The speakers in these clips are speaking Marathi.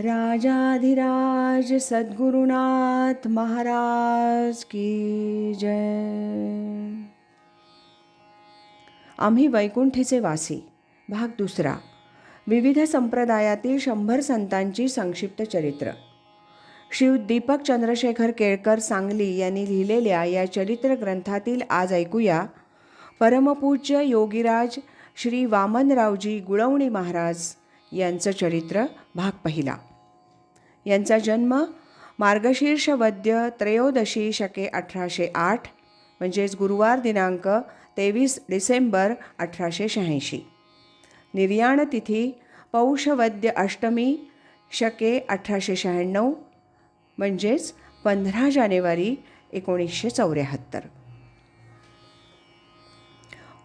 राजाधिराज सद्गुरुनाथ महाराज की जय. आम्ही वैकुंठीचे वासी भाग दुसरा विविध संप्रदायातील शंभर संतांची संक्षिप्त चरित्र. शिव दीपक चंद्रशेखर केळकर सांगली यांनी लिहिलेल्या या चरित्र ग्रंथातील आज ऐकूया परमपूज्य योगीराज श्री वामनरावजी गुळवणी महाराज यांचं चरित्र भाग पहिला. यांचा जन्म मार्गशीर्ष वद्य त्रयोदशी शके अठराशे आठ म्हणजेच गुरुवार दिनांक तेवीस डिसेंबर अठराशे शहाऐंशी. निर्याण तिथी पौषवद्य अष्टमी शके अठराशे शहाण्णव म्हणजेच पंधरा जानेवारी एकोणीसशे चौऱ्याहत्तर.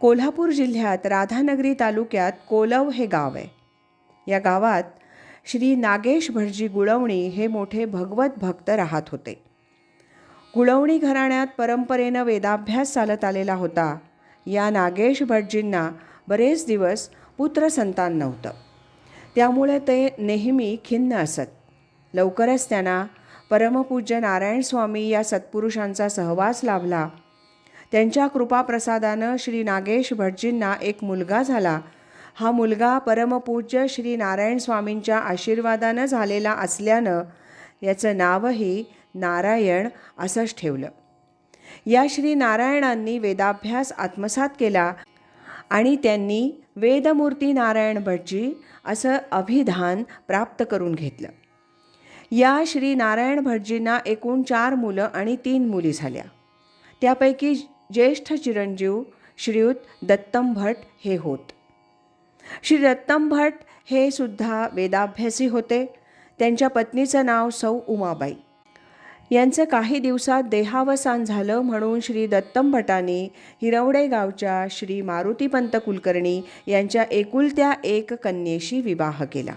कोल्हापूर जिल्ह्यात राधानगरी तालुक्यात कोलव हे गाव आहे. या गावात श्री नागेश भटजी गुळवणी हे मोठे भगवत भक्त राहत होते. गुळवणी घराण्यात परंपरेनं वेदाभ्यास चालत आलेला होता. या नागेश भटजींना बरेच दिवस पुत्र संतान नव्हतं. त्यामुळे ते नेहमी खिन्न असत. लवकरच त्यांना परमपूज्य नारायण स्वामी या सत्पुरुषांचा सहवास लाभला. त्यांच्या कृपाप्रसादानं श्री नागेश भटजींना एक मुलगा झाला हा मुलगा परमपूज्य श्री नारायण स्वामींच्या आशीर्वादानं झालेला असल्यानं याचं नावही नारायण असंच ठेवलं. या श्री नारायणांनी वेदाभ्यास आत्मसात केला आणि त्यांनी वेदमूर्ती नारायण भटजी असं अभिधान प्राप्त करून घेतलं. या श्री नारायण भटजींना एकूण चार मुलं आणि तीन मुली झाल्या. त्यापैकी ज्येष्ठ चिरंजीव श्रीयुत दत्तम भट हे होत. श्री दत्तम भट हे सुद्धा वेदाभ्यासी होते. त्यांच्या पत्नीचं नाव सौ उमाबाई. यांचं काही दिवसात देहावसान झालं म्हणून श्री दत्तम भटांनी हिरवडे गावच्या श्री मारुतीपंत कुलकर्णी यांच्या एकुलत्या एक कन्येशी विवाह केला.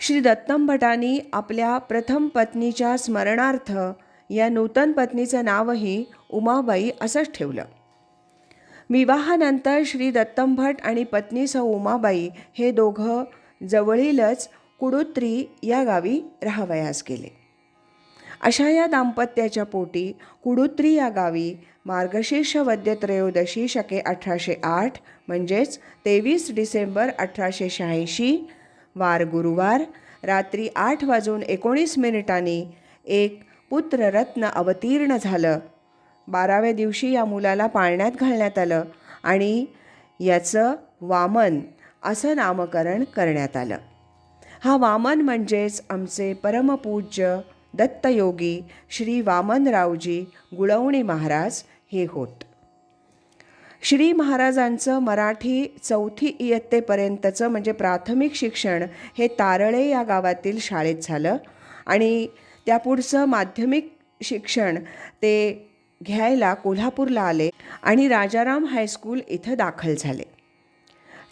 श्री दत्तम भटांनी आपल्या प्रथम पत्नीच्या स्मरणार्थ या नूतन पत्नीचं नावही उमाबाई असंच ठेवलं. विवाहानंतर श्री दत्तम भट आणि पत्नी सौ उमाबाई हे दोघं जवळीलच कुडुत्री या गावी राहावयास गेले. अशा या दाम्पत्याच्या पोटी कुडुत्री या गावी मार्गशीर्ष वद्य त्रयोदशी शके अठराशे आठ म्हणजेच तेवीस डिसेंबर अठराशे शहाऐंशी वार गुरुवार रात्री आठ वाजून एकोणीस मिनिटांनी एक पुत्ररत्न अवतीर्ण झालं. बाराव्या दिवशी या मुलाला पाळण्यात घालण्यात आलं आणि याचं वामन असं नामकरण करण्यात आलं. हा वामन म्हणजेच आमचे परमपूज्य दत्तयोगी श्री वामनरावजी गुळवणी महाराज हे होत. श्री महाराजांचं मराठी चौथी इयत्तेपर्यंतचं म्हणजे प्राथमिक शिक्षण हे तारळे या गावातील शाळेत झालं आणि त्यापुढचं माध्यमिक शिक्षण ते घ्यायला कोल्हापूरला आले आणि राजाराम हायस्कूल इथं दाखल झाले.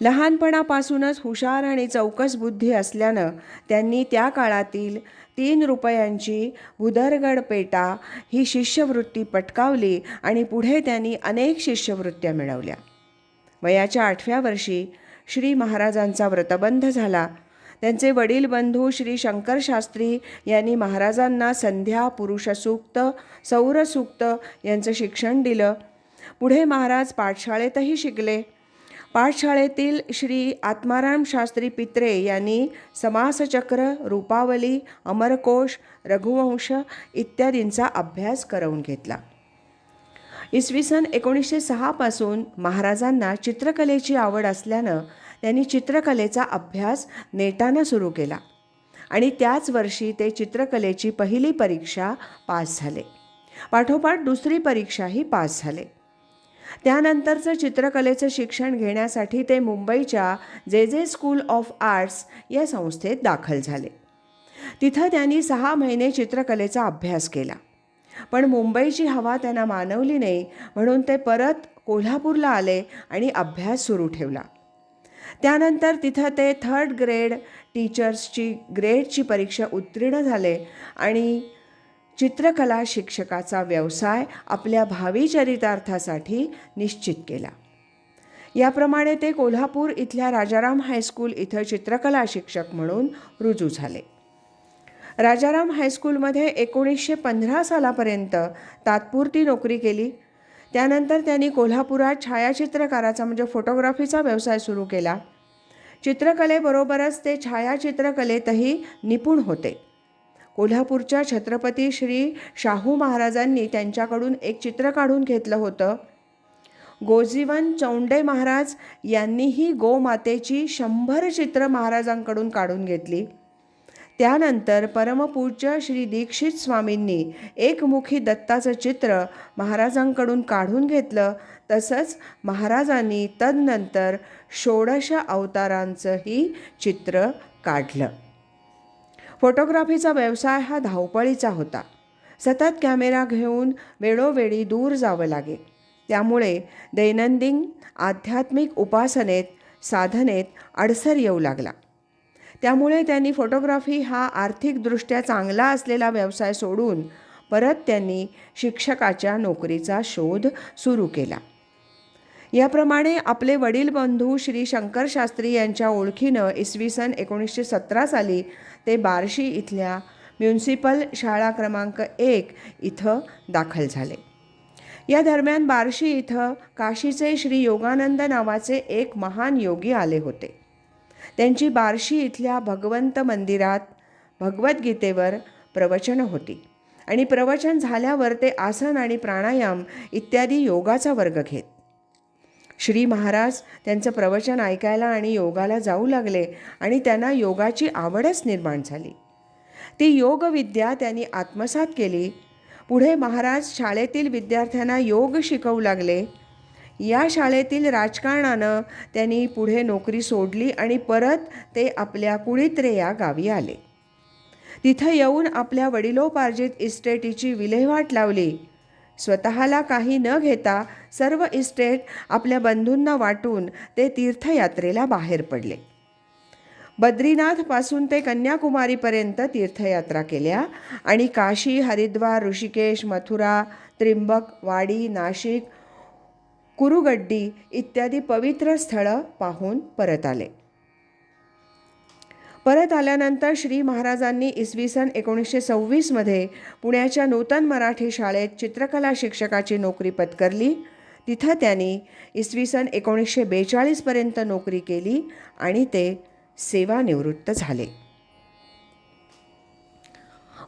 लहानपणापासूनच हुशार आणि चौकस बुद्धी असल्यानं त्यांनी त्या काळातील तीन रुपयांची भुदरगड पेटा ही शिष्यवृत्ती पटकावली आणि पुढे त्यांनी अनेक शिष्यवृत्त्या मिळवल्या. वयाच्या आठव्या वर्षी श्री महाराजांचा व्रतबंध झाला. त्यांचे वडील बंधू श्री शंकरशास्त्री यांनी महाराजांना संध्या पुरुषसूक्त सौरसूक्त यांचं शिक्षण दिलं. पुढे महाराज पाठशाळेतही शिकले. पाठशाळेतील श्री आत्माराम शास्त्री पित्रे यांनी समासचक्र रूपावली अमरकोश रघुवंश इत्यादींचा अभ्यास करवून घेतला. इसवी सन एकोणीसशे सहापासून महाराजांना चित्रकलेची आवड असल्यानं त्यांनी चित्रकलेचा अभ्यास नेटानं सुरू केला. आणि त्याच वर्षी ते चित्रकलेची पहिली परीक्षा पास झाले. पाठोपाठ दुसरी परीक्षाही पास झाले. त्यानंतरचं चित्रकलेचं शिक्षण घेण्यासाठी ते मुंबईच्या जे जे स्कूल ऑफ आर्ट्स या संस्थेत दाखल झाले. तिथं त्यांनी सहा महिने चित्रकलेचा अभ्यास केला. पण मुंबईची हवा त्यांना मानवली नाही म्हणून ते परत कोल्हापूरला आले आणि अभ्यास सुरू ठेवला. त्यानंतर तिथं ते थर्ड ग्रेड टीचर्सची ग्रेडची परीक्षा उत्तीर्ण झाले आणि चित्रकला शिक्षकाचा व्यवसाय आपल्या भावी चरितार्थासाठी निश्चित केला. याप्रमाणे ते कोल्हापूर इथल्या राजाराम हायस्कूल इथं चित्रकला शिक्षक म्हणून रुजू झाले. राजाराम हायस्कूलमध्ये एकोणीसशे पंधरा सालापर्यंत तात्पुरती नोकरी केली. त्यानंतर त्यांनी कोल्हापुरात छायाचित्रकाराचा म्हणजे फोटोग्राफीचा व्यवसाय सुरू केला. चित्रकलेबरोबरच ते छायाचित्रकलेतही निपुण होते. कोल्हापूरच्या छत्रपती श्री शाहू महाराजांनी त्यांच्याकडून एक चित्र काढून घेतलं होतं. गोजीवन चौंडे महाराज यांनीही गोमातेची शंभर चित्र महाराजांकडून काढून घेतली. त्यानंतर परमपूज्य श्री दीक्षित स्वामींनी एकमुखी दत्ताचं चित्र महाराजांकडून काढून घेतलं. तसंच महाराजांनी तदनंतर षोडश अवतारांचंही चित्र काढलं. फोटोग्राफीचा व्यवसाय हा धावपळीचा होता. सतत कॅमेरा घेऊन वेळोवेळी दूर जावं लागे त्यामुळे दैनंदिन आध्यात्मिक उपासनेत साधनेत अडसर येऊ लागला. त्यामुळे त्यांनी फोटोग्राफी हा आर्थिकदृष्ट्या चांगला असलेला व्यवसाय सोडून परत त्यांनी शिक्षकाच्या नोकरीचा शोध सुरू केला. याप्रमाणे आपले वडील बंधू श्री शंकर शास्त्री यांच्या ओळखीनं इसवी सन एकोणीसशे सतरा साली ते बार्शी इथल्या म्युन्सिपल शाळा क्रमांक एक इथं दाखल झाले. या दरम्यान बार्शी इथं काशीचे श्री योगानंद नावाचे एक महान योगी आले होते. त्यांची बार्शी इथल्या भगवंत मंदिरात भगवद्गीतेवर प्रवचनं होती. आणि प्रवचन झाल्यावर ते आसन आणि प्राणायाम इत्यादी योगाचा वर्ग घेत. श्री महाराज त्यांचं प्रवचन ऐकायला आणि योगाला जाऊ लागले आणि त्यांना योगाची आवडच निर्माण झाली. ती योगविद्या त्यांनी आत्मसात केली. पुढे महाराज शाळेतील विद्यार्थ्यांना योग शिकवू लागले. या शाळेतील राजकारणानं त्यांनी पुढे नोकरी सोडली आणि परत ते आपल्या कुळित्रे या गावी आले. तिथं येऊन आपल्या वडिलोपार्जित इस्टेटीची विल्हेवाट लावली. स्वतःला काही न घेता सर्व इस्टेट आपल्या बंधूंना वाटून ते तीर्थयात्रेला बाहेर पडले. बद्रीनाथपासून ते कन्याकुमारीपर्यंत तीर्थयात्रा केल्या आणि काशी हरिद्वार ऋषिकेश मथुरा त्रिंबक वाडी नाशिक कुरुगड्डी इत्यादी पवित्र स्थळं पाहून परत आले. परत आल्यानंतर श्री महाराजांनी इसवी सन एकोणीसशे सव्वीसमध्ये पुण्याच्या नूतन मराठी शाळेत चित्रकला शिक्षकाची नोकरी पत्करली. तिथं त्यांनी इसवी सन एकोणीसशे बेचाळीसपर्यंत नोकरी केली आणि ते सेवानिवृत्त झाले.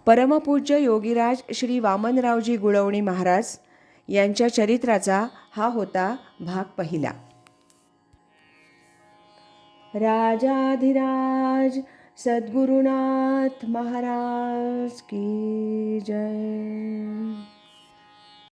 परमपूज्य योगीराज श्री वामनरावजी गुळवणी महाराज यांच्या चरित्राचा हा होता भाग पहिला. राजाधिराज सद्गुरुनाथ महाराज की जय.